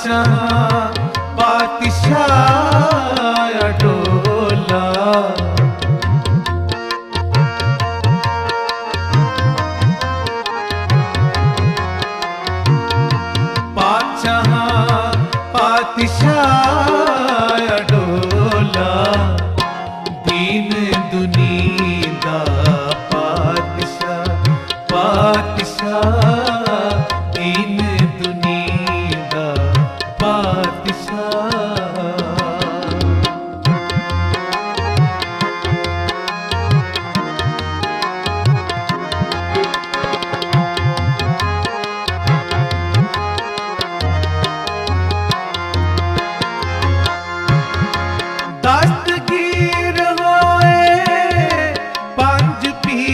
Badshah पातिशाह Dola. Badshah passar.